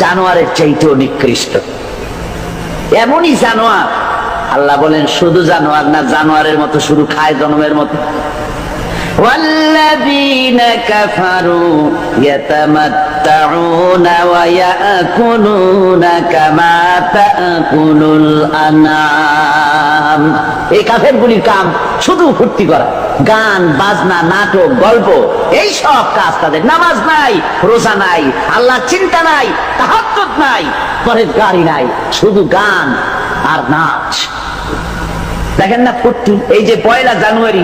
জানোয়ারের চাইতেও নিকৃষ্ট। এমনই জানোয়ার, আল্লাহ বলেন, শুধু জানোয়ার না, জানোয়ারের মতো, শুধু খায় জন্মের মতো। والذين كفروا يتمتعون ويأكلون كما تأكل الأنعام এই কাফের গুলির কাম শুধু ফুর্তি করা গান বাজনা নাটক গল্প এই সব কাজ তাদের নামাজ নাই রোজা নাই আল্লাহ চিন্তা নাই তাহাত্তত নাই পরের গাড়ি নাই শুধু গান আর নাচ দেখেন না ফুর্তি এই যে পয়লা জানুয়ারি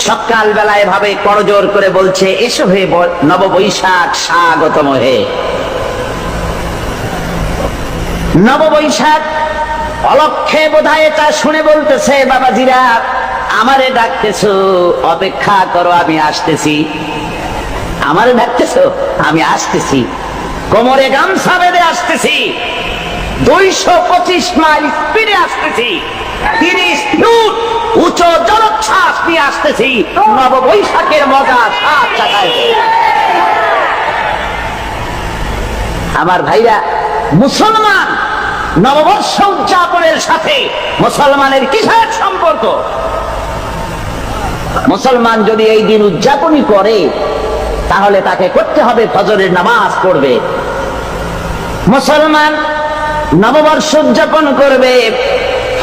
সকাল বেলায় ভাবে করজোর করে বলছে, এসো হে ব- নববৈশাখ, স্বাগতম হে। নববৈশাখ, অলক্ষে বোধহয় এটা শুনে বলতেছে, বাবাজিরা, আমারে ডাকতেছো, অপেক্ষা করো, আমি আসতেছি। আমারে ডাকতেছো? আমি আসতেছি। কোমরে গামছা বেঁধে আসতেছি। দুইশো পঁচিশ মাইল স্পিডে আসতেছি। আমার ভাইরা, মুসলমান নববর্ষ উদযাপনের সাথে মুসলমানের কিসের সম্পর্ক? মুসলমান যদি এই দিন উদযাপনই করে, তাহলে তাকে করতে হবে ফজরের নামাজ পড়বে। মুসলমান নববর্ষ উদযাপন করবে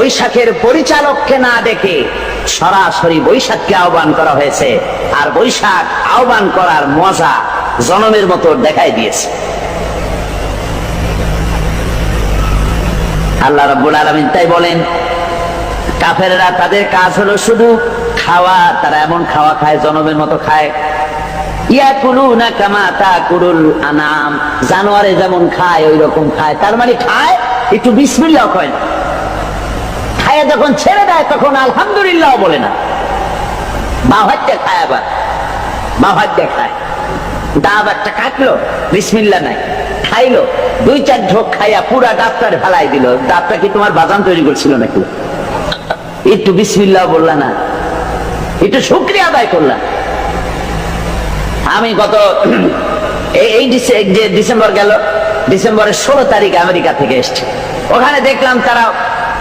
বৈশাখের পরিচালককে না ডেকে সরাসরি বৈশাখকে আহ্বান করা হয়েছে। আর বৈশাখ আহ্বান করার মজা জনমের মতো দেখাই দিয়েছে। আল্লাহ রাব্বুল আলামিন তাই বলেন, কাফেররা তাদের কাজ হলো শুধু খাওয়া, তারা এমন খাওয়া খায়, জনমের মতো খায়। আনাম জানোয়ারে যেমন খায় ওই রকম খায়। তার মানে খায়, একটু বিসমিল্লাহ কয় না। খায়া যখন ছেড়ে দেয়, তখন আলহামদুলিল্লাহ বলে না। বা হাতে খায় আবার বা হাত দিয়ে খায়। ডাব একটা কাটলো, বিসমিল্লা নাই। খাইলো, দুই চার ঢোক খাইয়া পুরা ডাক্তার ফেলাই দিল। ডাবটা কি তোমার বাদাম তৈরি করছিল নাকি? একটু বিসমিল্লাহ বললা না। একটু শুক্রিয়া আদায় করলাম আমি গত এই- ডিসেম্বর গেল, ডিসেম্বরের ষোলো তারিখ আমেরিকা থেকে এসছে। ওখানে দেখলাম তারা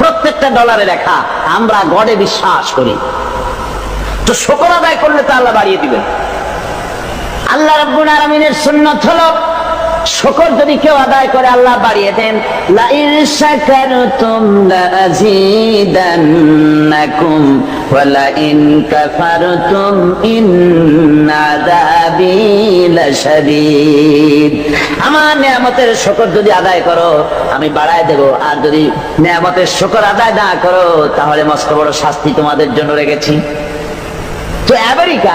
প্রত্যেকটা ডলারে লেখা, আমরা গডে বিশ্বাস করি। তো শোকর আদায় করলে তো আল্লাহ বাড়িয়ে দিবেন। আল্লাহ রব্বুল আলমিনের সুন্নত হলো শকর যদি কেউ আদায় করে, আল্লাহ বাড়িয়ে দেন, লাইন শাকারতুম লাযীদান্নাকুম ওয়া লাইন কাফারতুম ইন্নাযাবি লাশাদীদ। আমার নিয়ামতের শকর যদি আদায় করো, আমি বাড়ায় দেব। আর যদি নিয়ামতের শকর আদায় না করো, তাহলে মস্ত বড় শাস্তি তোমাদের জন্য রেখেছি। তো আমেরিকা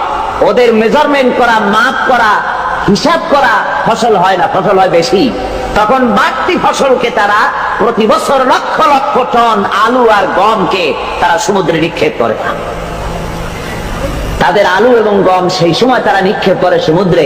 ওদের মেজারমেন্ট করা মাপ করা, হিসাব করা ফসল হয় না, ফসল হয় বেশি। তখন বাড়তি ফসলকে তারা প্রতি বছর লক্ষ লক্ষ টন আলু আর গমকে তারা সমুদ্রে নিক্ষেপ করে। তাদের আলু এবং গম সেই সময় তারা নিক্ষেপ করে সমুদ্রে।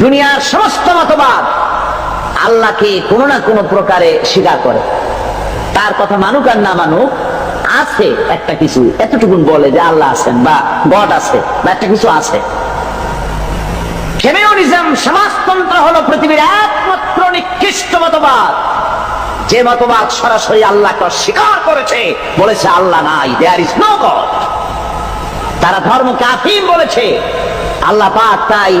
দুনিয়ার সমস্ত মতবাদ আল্লাহকে কোনো না কোনো প্রকারে স্বীকার করে। তার কথা মানুক আর না মানুক, আছে একটা কিছু। এতটুকুন বলে যে আল্লাহ আছেন বা গড আছে বা একটা কিছু আছে। ফেমিউনিজম সমাজতন্ত্র হলো পৃথিবীর একমাত্র নিকৃষ্ট মতবাদ। যে মতবাদ সরাসরি আল্লাহকে অস্বীকার করেছে, বলেছে আল্লাহ নাই দেয়ার ইজ নো গড তারা ধর্মকে আফিম বলেছে। আল্লাহ পাক তাই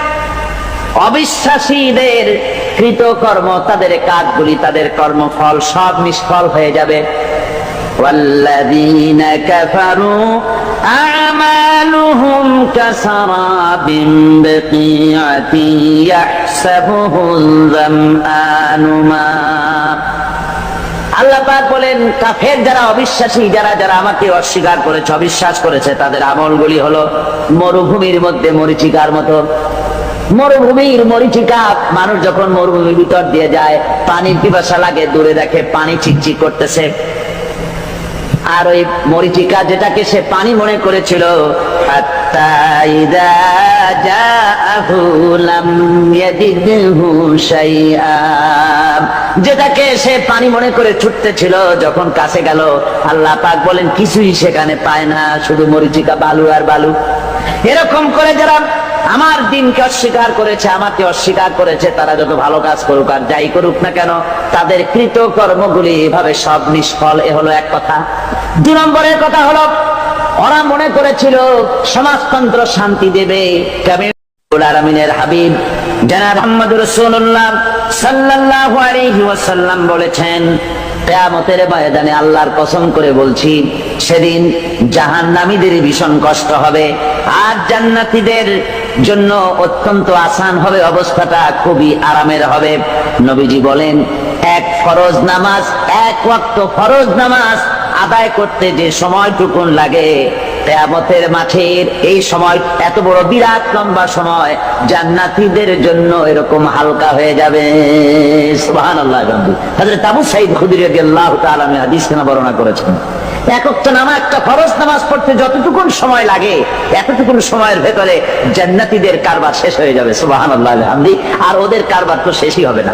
অবিশ্বাসীদের কৃতকর্ম তাদের কাজগুলি তাদের কর্মফল সব নিষ্ফল হয়ে যাবে والذين كفروا أعمالهم كسراب بقيعة يحسبه الظمآن ماء আল্লাহ পাক বলেন কাফের যারা অবিশ্বাসী যারা যারা আমাকে অস্বীকার করেছে অবিশ্বাস করেছে তাদের আমলগুলি হলো মরুভূমির মধ্যে মরিচিকার মতো মরুভূমির মরিচিকা। মানুষ যখন মরুভূমির ভিতর দিয়ে যায়, পানির পিপাসা লাগে, দূরে দেখে পানি চিকচিক করতেছে। আর ওই মরিচিকা যেটাকে সে পানি মনে করেছিল। যেটাকে সে পানি মনে করে ছুটতেছিল, যখন কাছে গেল, আল্লাহ পাক বলেন, কিছুই সেখানে পায় না, শুধু মরিচিকা বালু আর বালু। এরকম করে যারা আমার দিনকে অস্বীকার করেছে, আমাকে অস্বীকার করেছে, তারা যত ভালো কাজ করুক আর যাই করুক না কেন, তাদের কৃত কর্মগুলি এভাবে সব নিষ্ফল, এ হলো এক কথা। দু নম্বরের কথা হলো, ওরা মনে করেছিল, সমাজতন্ত্র শান্তি দেবে। কেমন হাবিব মোহাম্মদ রসুল্লাহ আলাইহি ওয়াসাল্লাম বলেছেন কেয়ামতের ময়দানে আল্লাহর কসম করে বলছি, সেদিন জাহান নামীদের ভীষণ কষ্ট হবে, আর জান্নাতীদের জন্য অত্যন্ত আসান হবে, অবস্থাটা খুবই আরামের হবে। নবীজি বলেন, এক ফরজ নামাজ, এক ওয়াক্ত ফরজ নামাজ আদায় করতে যে সময়টুকুন লাগে কেয়ামতের মাঠের এই সময়, এত বড় বিরাট লম্বা সময়, জান্নাতীদের জন্য এরকম হালকা হয়ে যাবে। বর্ণনা করেছেন। নামা, একটা ফরজ নামাজ পড়তে যতটুকুন সময় লাগে, এতটুকুন সময়ের ভেতরে জান্নাতীদের কারবার শেষ হয়ে যাবে। সুবহানাল্লাহ আলহামদি আর ওদের কারবার তো শেষই হবে না।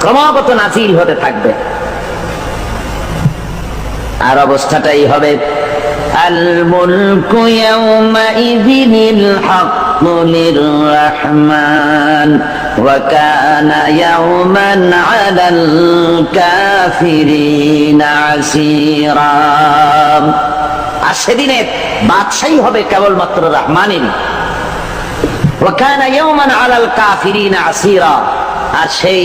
ক্রমাগত নাজিল হতে থাকবে। আর অবস্থাটাই হবে আর সেদিনে বাদশাহী হবে কেবলমাত্র আসীরা। আর সেই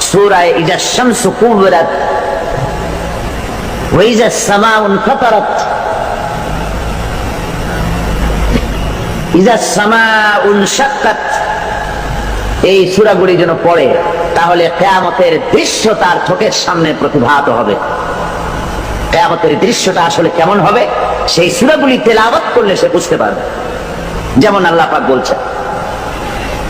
সুরায় ইজা শামস কুবরাত ওয়াইজা সামাউ ফাতারাত। ইজা সামাউ শাক্কাত। এই সূরাগুলি যেন পড়ে, তাহলে কিয়ামতের দৃশ্য তার চোখের সামনে প্রতিভাত হবে। কিয়ামতের দৃশ্যটা আসলে কেমন হবে, সেই সূরাগুলি তেলাওয়াত করলে সে বুঝতে পারবে। যেমন আল্লাহ পাক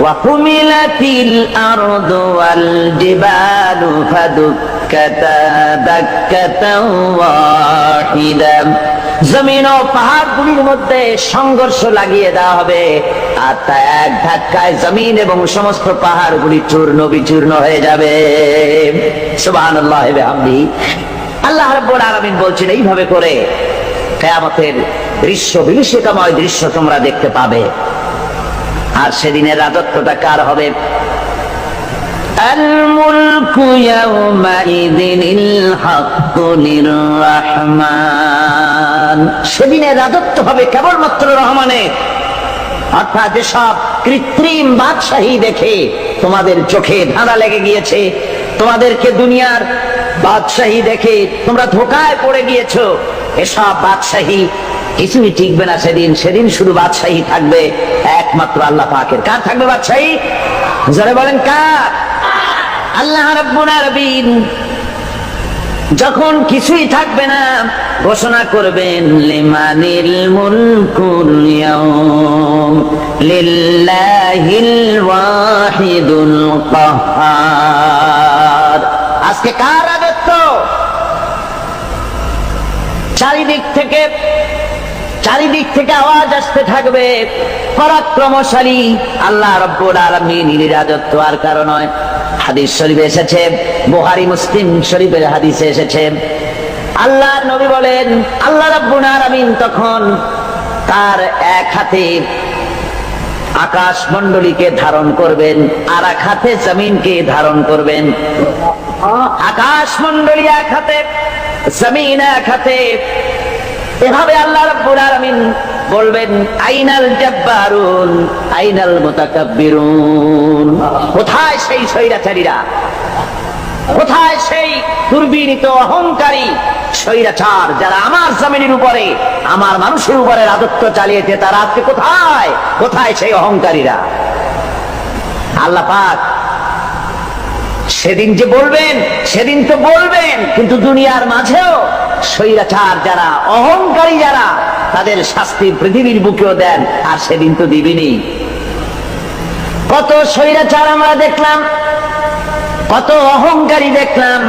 وحملت الأرض والجبال فدكتا دكة واحدة জমিন ও পাহাড়গুলির মধ্যে সংঘর্ষ লাগিয়ে দেওয়া হবে আর তা এক ধাক্কায় জমিন এবং সমস্ত পাহাড়গুলি চূর্ণ বিচূর্ণ হয়ে যাবে সুবহানাল্লাহ বিহামদি আল্লাহ রাব্বুল আলামিন বলছেন এইভাবে করে কিয়ামতের দৃশ্য বিভীষিকাময় দৃশ্য তোমরা দেখতে পাবে আর সেদিনের রাজত্বটা কার হবে الملك يومئذ الحق للرحمن সেদিনের রাজত্ব হবে কেবলমাত্র রহমানের অর্থাৎ যেসব কৃত্রিম বাদশাহী দেখে তোমাদের চোখে ধাঁধা লেগে গিয়েছে তোমাদেরকে দুনিয়ার বাদশাহী দেখে তোমরা ধোকায় পড়ে গিয়েছো এসব বাদশাহী কিছুই টিকবে না সেদিন সেদিন শুধু বাদশাহী থাকবে, একমাত্র আল্লাহ পাকের। কার থাকবে বাদশাহী? যারা বলেন কার? আল্লাহ রাব্বুল যখন কিছুই থাকবে না, ঘোষণা করবেন, লিমানিল মুলকুল ইয়াউম, লিল্লাহিল ওয়াহিদুল কাহ্হার আজকে কার রাজত্ব? চারিদিক থেকে চারিদিক থেকে আওয়াজ আসতে থাকবে। পরাক্রমশালী আল্লাহ রব্বুল আলামিন রাজত্ব আর কারণ নয়। হাদিস শরীফে এসেছে বুহারি মুসলিম শরীফের হাদিসে এসেছে। আল্লাহ নবী বলেন, আল্লাহ রব্বুল আলামিন তখন তার এক হাতে আকাশ মন্ডলীকে ধারণ করবেন, আর এক হাতে জমিনকে ধারণ করবেন। আকাশ মন্ডলী এক হাতে, জমিন এক হাতে এভাবে আল্লাহ রাব্বুল আলামিন বলবেন, আইনাল জাব্বারুন, আইনাল মুতাকাব্বিরুন। কোথায় সেই স্বৈরাচারীরা? কোথায় সেই দুর্বিনীত অহংকারী স্বৈরাচার যারা আমার জমিনের উপরে, আমার মানুষের উপরে রাজত্ব চালিয়েছে? তারা আজকে কোথায়? কোথায় সেই অহংকারীরা? আল্লাহ পাক সেদিন যে বলবেন, সেদিন তো বলবেন, কিন্তু দুনিয়ার মাঝেও স্বৈরাচার যারা, অহংকারী যারা, তাদের শাস্তি পৃথিবীর বুকেও দেন, আর সেদিন তো দিবিনি। কত স্বৈরাচার আমরা দেখলাম, কত অহংকারী দেখলাম,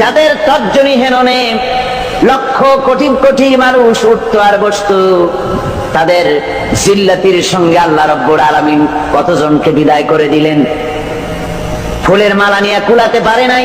যাদের তর্জনী হেননে লক্ষ কোটি কোটি মানুষ উঠত আর বসত, তাদের জিল্লাতির সঙ্গে আল্লাহ রব্বুর আলামিন কতজনকে বিদায় করে দিলেন? ফুলের মালা নিয়ে কুলাতে পারে নাই।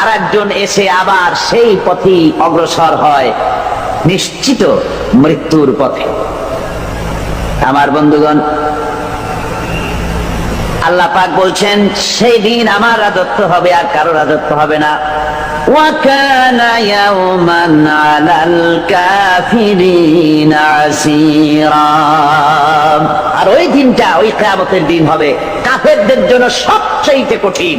আরেকজন এসে আবার সেই পথে অগ্রসর হয়, নিশ্চিত মৃত্যুর পথে। আমার বন্ধুগণ, আল্লাহ পাক বলছেন, সেই দিন আমার রাজত্ব হবে আর কারও রাজত্ব হবে না। আর ওই দিনটা, ওই কামতের দিন হবে। কাফেরদের জন্য সবচেয়ে কঠিন।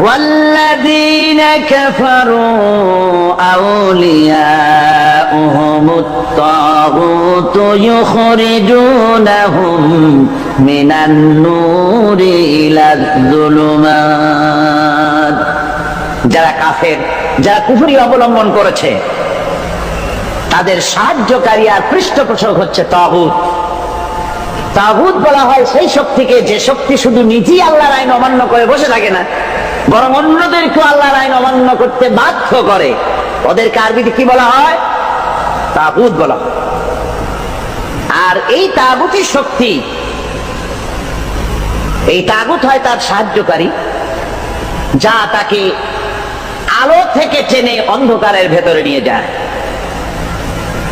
والذين كفروا أولياؤهم الطاغوت يخرجونهم من النور إلى الظلمات যারা কাফের যারা কুফরি অবলম্বন করেছে তাদের সাহায্যকারী আর পৃষ্ঠপোষক হচ্ছে তাগুত তাগুত বলা হয় সেই শক্তিকে যে শক্তি শুধু নিজেই আল্লাহর আইন অমান্য করে বসে থাকে না বরং অন্যদেরকে আল্লাহর আইন অমান্য করতে বাধ্য করে। ওদেরকে আরবিতে কি বলা হয়? তাগুত বলা হয়। আর এই তাগুতি শক্তি, এই তাগুত হয় তার সাহায্যকারী, যা তাকে আলো থেকে টেনে অন্ধকারের ভেতরে নিয়ে যায়।